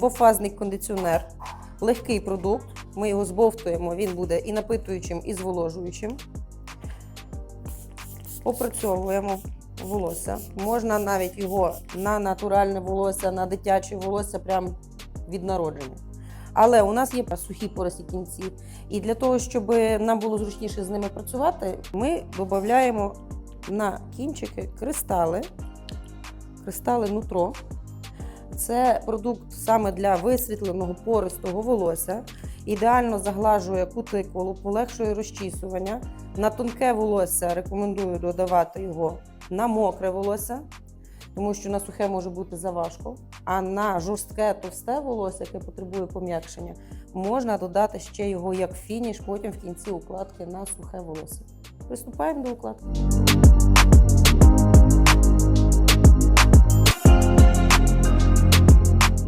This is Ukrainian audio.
двофазний кондиціонер, легкий продукт. Ми його збовтуємо, він буде і напитуючим, і зволожуючим. Опрацьовуємо волосся. Можна навіть його на натуральне волосся, на дитяче волосся прямо від народження. Але у нас є сухі поросі кінців. І для того, щоб нам було зручніше з ними працювати, ми додаємо на кінчики кристали, кристали нутро. Це продукт саме для висвітленого пористого волосся. Ідеально заглажує кутикулу, полегшує розчісування. На тонке волосся рекомендую додавати його на мокре волосся, тому що на сухе може бути заважко. А на жорстке товсте волосся, яке потребує пом'якшення, можна додати ще його як фініш, потім в кінці укладки на сухе волосся. Приступаємо до укладки.